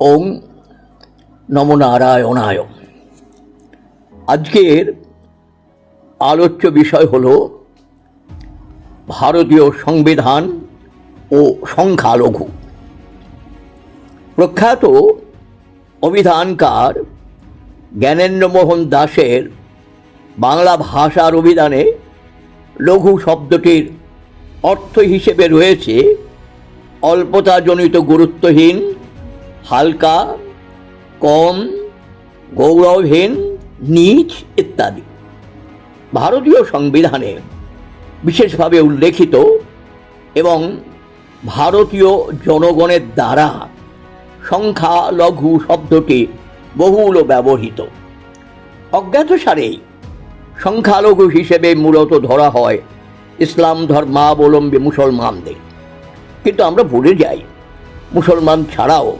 ওং নম নারায়ণায়। আজকের আলোচ্য বিষয় হল ভারতীয় সংবিধান ও সংখ্যালঘু। প্রখ্যাত অভিধানকার জ্ঞানেন্দ্রমোহন দাসের বাংলা ভাষার অভিধানে লঘু শব্দটির অর্থ হিসেবে রয়েছে অল্পতাজনিত গুরুত্বহীন হালকা, কম, গৌরবহীন, নিচ ইত্যাদি। ভারতীয় সংবিধানে বিশেষভাবে উল্লেখিত এবং ভারতীয় জনগণের দ্বারা সংখ্যালঘু শব্দটি বহুল ব্যবহৃত। অজ্ঞাতসারেই সংখ্যালঘু হিসেবে মূলত ধরা হয় ইসলাম ধর্মাবলম্বী মুসলমানদের। কিন্তু আমরা ভুলে যাই, মুসলমান ছাড়াও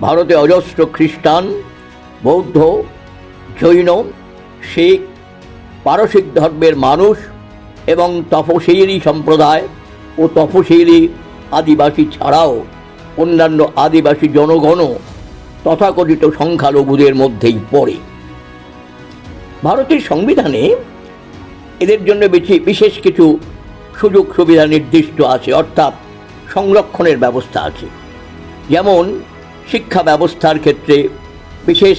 ভারতে অজস্র খ্রিস্টান, বৌদ্ধ, জৈন, শিখ, পারসিক ধর্মের মানুষ এবং তপশিলি সম্প্রদায় ও তপশিলি আদিবাসী ছাড়াও অন্যান্য আদিবাসী জনগণও তথাকথিত সংখ্যালঘুদের মধ্যেই পড়ে। ভারতের সংবিধানে এদের জন্য বেশি, বিশেষ কিছু সুযোগ সুবিধা নির্দিষ্ট আছে, অর্থাৎ সংরক্ষণের ব্যবস্থা আছে। যেমন শিক্ষা ব্যবস্থার ক্ষেত্রে বিশেষ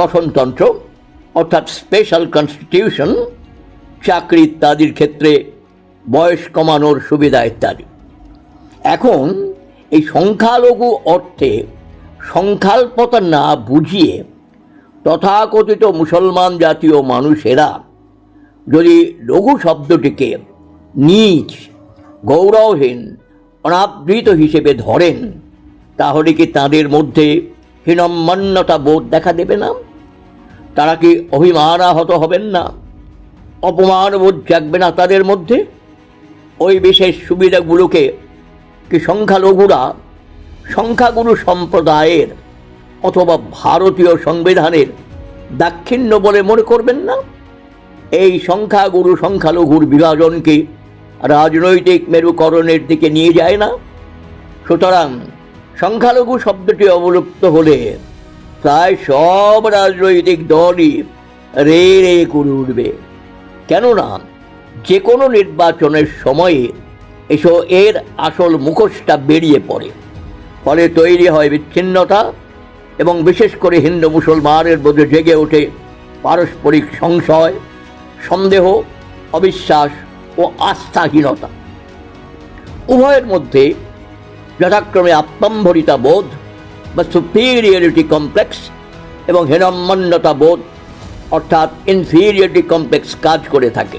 গঠনতন্ত্র, অর্থাৎ স্পেশাল কনস্টিটিউশন চাকরি ইত্যাদির ক্ষেত্রে বয়স কমানোর সুবিধা ইত্যাদি। এখন এই সংখ্যালঘু অর্থে সংখ্যাল্পতা না বুঝিয়ে তথাকথিত মুসলমান জাতীয় মানুষেরা যদি লঘু শব্দটিকে নিচ গৌরবহীন, অনাবৃত হিসেবে ধরেন তাহলে কি তাদের মধ্যে হীনম্মান্যতা বোধ দেখা দেবে না? তারা কি অভিমানাহত হবেন না? অপমান বোধ জাগবে না তাদের মধ্যে? ওই বিশেষ সুবিধাগুলোকে কি সংখ্যালঘুরা, সংখ্যাগুরু সম্প্রদায়ের অথবা ভারতীয় সংবিধানের দাক্ষিণ্য বলে মনে করবেন না? এই সংখ্যাগুরু সংখ্যালঘুর বিভাজনকে রাজনৈতিক মেরুকরণের দিকে নিয়ে যায় না? সুতরাং সংখ্যালঘু শব্দটি অবলুপ্ত হলে প্রায় সব রাজনৈতিক দলই রে রে করে উঠবে। কেননা যে কোনো নির্বাচনের সময়ে এসব এর আসল মুখোশটা বেরিয়ে পড়ে। ফলে তৈরি হয় বিচ্ছিন্নতা এবং বিশেষ করে হিন্দু মুসলমানের মধ্যে জেগে ওঠে পারস্পরিক সংশয়, সন্দেহ, অবিশ্বাস ও আস্থাহীনতা। উভয়ের মধ্যে যথাক্রমে আত্মম্ভরিতা বোধ বা সুপিরিয়রিটি কমপ্লেক্স এবং হেনম্মান্যতা বোধ, অর্থাৎ ইনফিরিয়রিটি কমপ্লেক্স কাজ করে থাকে।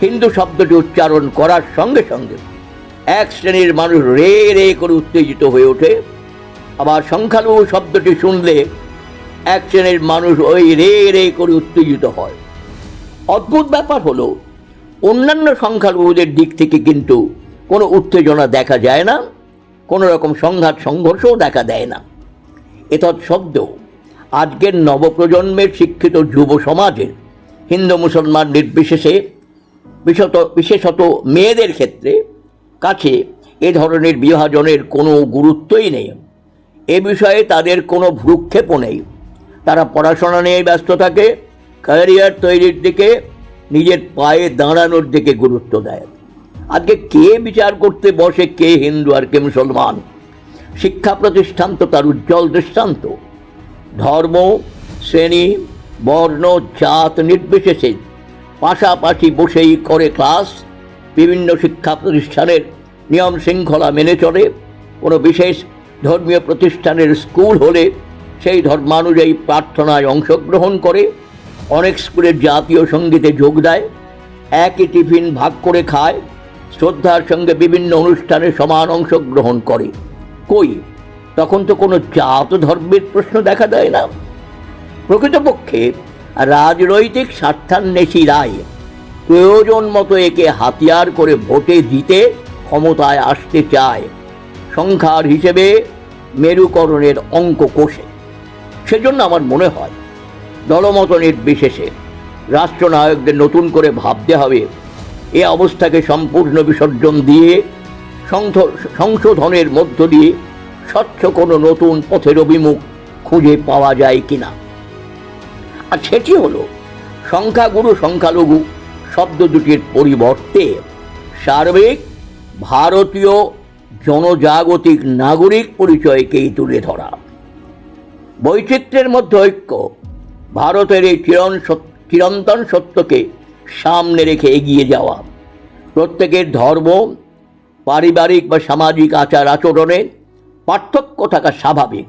হিন্দু শব্দটি উচ্চারণ করার সঙ্গে সঙ্গে এক শ্রেণির মানুষ রে রে করে উত্তেজিত হয়ে ওঠে। আবার সংখ্যালঘু শব্দটি শুনলে এক শ্রেণির মানুষ ওই রে রে করে উত্তেজিত হয়। অদ্ভুত ব্যাপার হলো, অন্যান্য সংখ্যালঘুদের দিক থেকে কিন্তু কোনো উত্তেজনা দেখা যায় না। কোনো রকম সংঘাত, সংঘর্ষও দেখা দেয় না। এতৎ শব্দ আজকের নবপ্রজন্মের শিক্ষিত যুব সমাজের হিন্দু মুসলমান নির্বিশেষে বিশেষত বিশেষত মেয়েদের ক্ষেত্রে কাছে এ ধরনের বিভাজনের কোনো গুরুত্বই নেই। এ বিষয়ে তাদের কোনো ভ্রুক্ষেপও নেই। তারা পড়াশোনা নিয়ে ব্যস্ত থাকে, ক্যারিয়ার তৈরির দিকে নিজের পায়ে দাঁড়ানোর দিকে গুরুত্ব দেয়। আজকে কে বিচার করতে বসে, কে হিন্দু আর কে মুসলমান? শিক্ষা প্রতিষ্ঠান তো তার উজ্জ্বল দৃষ্টান্ত। ধর্ম, শ্রেণি, বর্ণ, জাত নির্বিশেষে পাশাপাশি বসেই করে ক্লাস, বিভিন্ন শিক্ষা প্রতিষ্ঠানের নিয়ম শৃঙ্খলা মেনে চলে, কোনো বিশেষ ধর্মীয় প্রতিষ্ঠানের স্কুল হলে সেই ধর্মানুযায়ী প্রার্থনায় অংশগ্রহণ করে, অনেক স্কুলের জাতীয় সঙ্গীতে যোগ দেয়, একই টিফিন ভাগ করে খায় শ্রদ্ধার সঙ্গে বিভিন্ন অনুষ্ঠানে সমান অংশগ্রহণ করে। কই? তখন তো কোনো জাত ধর্মের প্রশ্ন দেখা দেয় না। প্রকৃতপক্ষে রাজনৈতিক স্বার্থান্বেষীরাই প্রয়োজন মতো একে হাতিয়ার করে ভোটে দিতে ক্ষমতায় আসতে চায়। সংখ্যার হিসেবে মেরুকরণের অঙ্ক কোষে। সেজন্য আমার মনে হয়, দলমত নির্বিশেষে রাষ্ট্রনায়কদের নতুন করে ভাবতে হবে এ অবস্থাকে সম্পূর্ণ বিসর্জন দিয়ে সংশোধনের মধ্য দিয়ে স্বচ্ছ কোনো নতুন পথের অভিমুখ খুঁজে পাওয়া যায় কিনা। আর সেটি হলো, সংখ্যাগুরু সংখ্যালঘু শব্দ দুটির পরিবর্তে সার্বিক, ভারতীয় জনজাগতিক নাগরিক পরিচয়কেই তুলে ধরা। বৈচিত্র্যের মধ্যে ঐক্য, ভারতের এই চিরন, চিরন্তন সত্যকে সামনে রেখে এগিয়ে যাওয়া। প্রত্যেকের ধর্ম, পারিবারিক বা সামাজিক আচার আচরণে পার্থক্য থাকা স্বাভাবিক।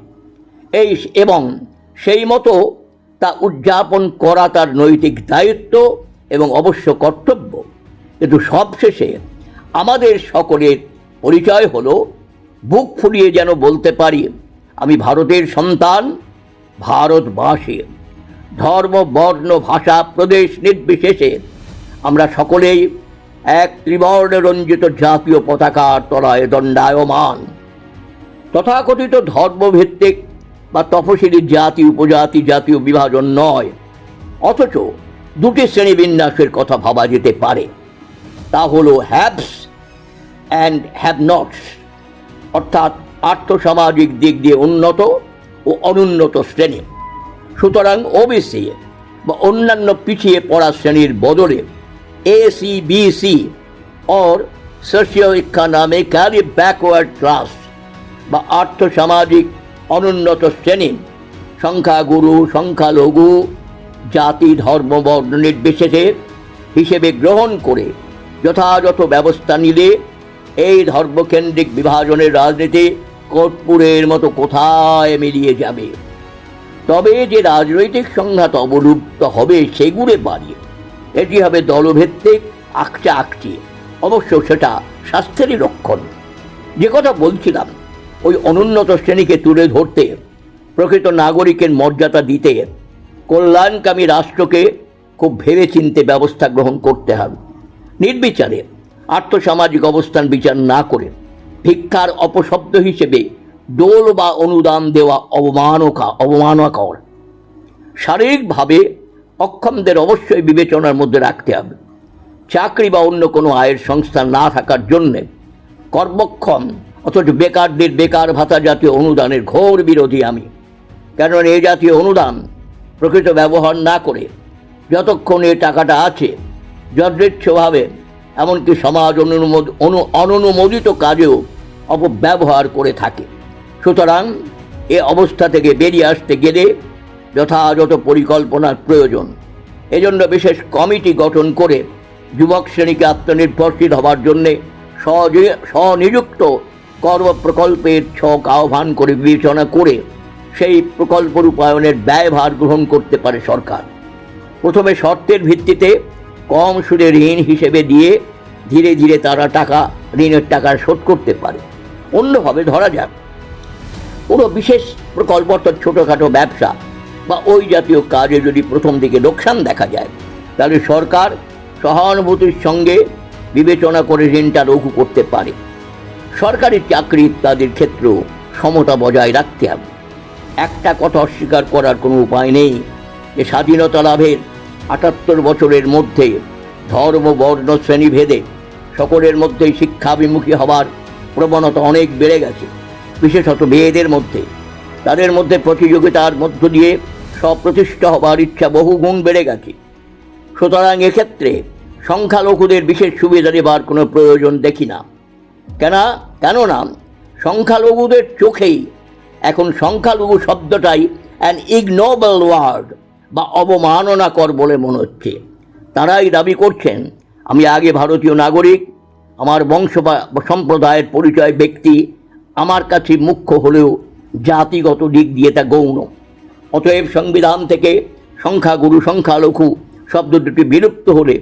এই এবং সেই মতো তা উদযাপন করা তার নৈতিক দায়িত্ব এবং অবশ্য কর্তব্য। কিন্তু সবশেষে আমাদের সকলের পরিচয় হলো, বুক ফুলিয়ে যেন বলতে পারি, আমি ভারতের সন্তান, ভারতবাসী। ধর্ম, বর্ণ, ভাষা, প্রদেশ নির্বিশেষে আমরা সকলেই এক ত্রিবর্ণ রঞ্জিত জাতীয় পতাকার তলায় দণ্ডায়মান। তথাকথিত ধর্মভিত্তিক বা তফসিলি জাতি, উপজাতি জাতীয় বিভাজন নয়, অথচ দুটি শ্রেণীবিন্যাসের কথা ভাবা যেতে পারে। তা হল হ্যাভস অ্যান্ড হ্যাভ নটস অর্থাৎ আর্থসামাজিক দিক দিয়ে উন্নত ও অনুন্নত শ্রেণি। সুতরাং ওবিসি বা অন্যান্য পিছিয়ে পড়া শ্রেণির বদলে SEBC or socio economically backward class বা আর্থসামাজিক অনুন্নত শ্রেণি, সংখ্যাগুরু, সংখ্যালঘু, জাতি, ধর্ম, বর্ণ নির্বিশেষে হিসেবে গ্রহণ করে যথাযথ ব্যবস্থা নিলে এই ধর্মকেন্দ্রিক বিভাজনের রাজনীতি কর্পূরের মতো কোথায় মিলিয়ে যাবে? তবে যে রাজনৈতিক সংঘাত অবলুপ্ত হবে, সেগুলো বাড়িয়ে। এটি হবে দলভিত্তিক আকচা আকচি। অবশ্য সেটা স্বাস্থ্যেরই লক্ষণ। যে কথা বলছিলাম, ওই অনুন্নত শ্রেণীকে তুলে ধরতে, প্রকৃত নাগরিকের মর্যাদা দিতে, কল্যাণকামী রাষ্ট্রকে খুব ভেবে চিনতে ব্যবস্থা গ্রহণ করতে হবে। নির্বিচারে আর্থসামাজিক অবস্থান বিচার না করে, ভিক্ষার অপশব্দ হিসেবে দোল বা অনুদান দেওয়া অবমানকা, অবমানকর। শারীরিকভাবে অক্ষমদের অবশ্যই বিবেচনার মধ্যে রাখতে হবে। চাকরি বা অন্য কোনো আয়ের সংস্থান না থাকার জন্যে কর্মক্ষম অথচ বেকারদের বেকার ভাতা জাতীয় অনুদানের ঘোর বিরোধী আমি। কেননা এ জাতীয় অনুদান প্রকৃত ব্যবহার না করে যতক্ষণ এ টাকাটা আছে যদৃচ্ছভাবে এমনকি সমাজ অনুমোদ অনু অননুমোদিত কাজেও অপব্যবহার করে থাকে। সুতরাং এ অবস্থা থেকে বেরিয়ে আসতে গেলে যথাযথ পরিকল্পনার প্রয়োজন। এজন্য বিশেষ কমিটি গঠন করে যুবক শ্রেণীকে আত্মনির্ভরশীল হবার জন্যে স্বনিযুক্ত কর্ম প্রকল্পের ছক আহ্বান করে বিবেচনা করে সেই প্রকল্প রূপায়ণের ব্যয়ভার গ্রহণ করতে পারে সরকার। প্রথমে শর্তের ভিত্তিতে কম সুদে ঋণ হিসেবে দিয়ে ধীরে ধীরে তারা টাকা, ঋণের টাকা শোধ করতে পারে। অন্যভাবে ধরা যাক কোনো বিশেষ প্রকল্প অর্থাৎ ছোটোখাটো ব্যবসা বা ওই জাতীয় কাজে যদি প্রথম দিকে লোকসান দেখা যায়, তাহলে সরকার সহানুভূতির সঙ্গে বিবেচনা করে ঋণটা লঘু করতে পারে। সরকারি চাকরি ইত্যাদির ক্ষেত্রেও সমতা বজায় রাখতে হবে। একটা কথা অস্বীকার করার কোনো উপায় নেই যে স্বাধীনতা লাভের আটাত্তর বছরের মধ্যে ধর্ম, বর্ণ, শ্রেণীভেদে সকলের মধ্যেই শিক্ষাভিমুখী হবার প্রবণতা অনেক বেড়ে গেছে। বিশেষত মেয়েদের মধ্যে। তাদের মধ্যে প্রতিযোগিতার মধ্য দিয়ে স্বপ্রতিষ্ঠা হবার ইচ্ছা বহু গুণ বেড়ে গেছে। সুতরাং এক্ষেত্রে সংখ্যালঘুদের বিশেষ সুবিধা দেবার কোনো প্রয়োজন দেখি না। কেন, কেননা সংখ্যালঘুদের চোখেই এখন সংখ্যালঘু শব্দটাই অ্যান ইগনোবল ওয়ার্ড বা অবমাননাকর বলে মনে হচ্ছে। তারাই দাবি করছেন, আমি আগে ভারতীয় নাগরিক, আমার বংশ বা সম্প্রদায়ের পরিচয় ব্যক্তি আমার কাছে মুখ্য হলেও জাতিগত দিক দিয়ে তা গৌণ। অতএব সংবিধান থেকে সংখ্যাগুরু, সংখ্যালঘু শব্দ দুটি বিলুপ্ত হলে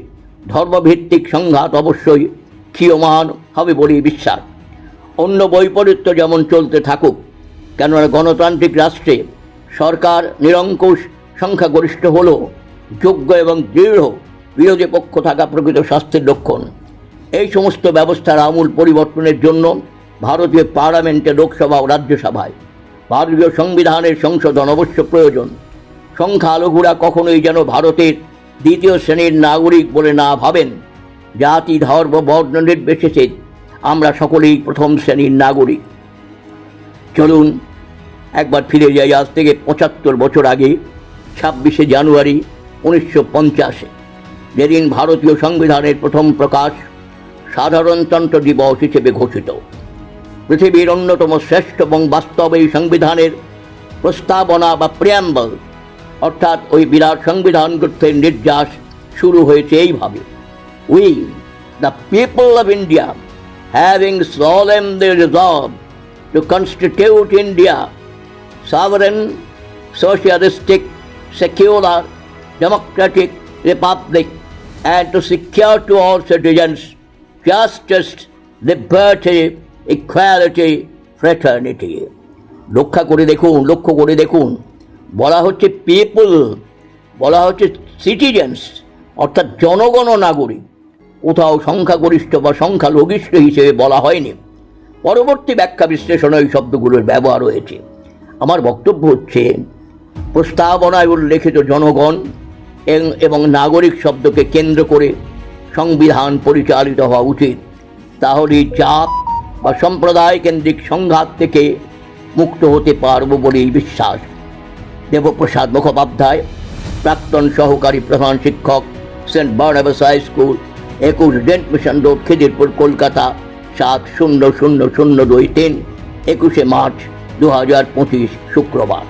ধর্মভিত্তিক সংঘাত অবশ্যই ক্ষীয়মান হবে বলেই বিশ্বাস। অন্য বৈপরীত্য যেমন চলতে থাকুক, কেননা গণতান্ত্রিক রাষ্ট্রে সরকার নিরঙ্কুশ, সংখ্যাগরিষ্ঠ হলেও যোগ্য এবং দৃঢ় বিরোধী পক্ষ থাকা প্রকৃত স্বাস্থ্যের লক্ষণ। এই সমস্ত ব্যবস্থার আমূল পরিবর্তনের জন্য ভারতীয় পার্লামেন্টে লোকসভা ও রাজ্যসভায়। ভারতীয় সংবিধানের সংশোধন অবশ্য প্রয়োজন। সংখ্যালঘুরা কখনোই যেন ভারতের দ্বিতীয় শ্রেণির নাগরিক বলে না ভাবেন। জাতি, ধর্ম, বর্ণ নির্বিশেষে আমরা সকলেই প্রথম শ্রেণির নাগরিক। চলুন, একবার ফিরে যাই আজ থেকে পঁচাত্তর বছর আগে, ছাব্বিশে জানুয়ারি উনিশশো পঞ্চাশে। যেদিন ভারতীয় সংবিধানের প্রথম প্রকাশ সাধারণতন্ত্র দিবস হিসেবে ঘোষিত। পৃথিবীর অন্যতম শ্রেষ্ঠ এবং বাস্তব এই সংবিধানের প্রস্তাবনা বা প্রিয়াম্বল অর্থাৎ ওই বিরাট সংবিধান করতে নির্যাস শুরু হয়েছে এইভাবে। We the people of India having solemn the resolve to constitute India sovereign socialistic secular democratic republic and to secure to all citizens justice liberty equality, fraternity. রক্ষা করে দেখুন লক্ষ্য করে দেখুন। বলা হচ্ছে পিপল বলা হচ্ছে সিটিজেন্স অর্থাৎ জনগণ নাগরিক। কোথাও সংখ্যাগরিষ্ঠ বা সংখ্যালঘিষ্ঠ হিসেবে বলা হয়নি। পরবর্তী ব্যাখ্যা বিশ্লেষণে এই শব্দগুলোর ব্যবহার হয়েছে আমার বক্তব্য হচ্ছে প্রস্তাবনায় উল্লেখিত জনগণ এবং নাগরিক শব্দকে কেন্দ্র করে সংবিধান পরিচালিত হওয়া উচিত। তাহলে জাত বা সম্প্রদায় কেন্দ্রিক সংঘাত থেকে মুক্ত হতে পারব বলেই বিশ্বাস। দেবপ্রসাদ মুখোপাধ্যায়, প্রাক্তন সহকারী প্রধান শিক্ষক, সেন্ট বার্নাবাস হাই স্কুল, একুশ Dent Mission Road, Khidirpur, Kolkata, সাত শূন্য শূন্য শূন্য দুই তিন, একুশে মার্চ দু হাজার পঁচিশ শুক্রবার।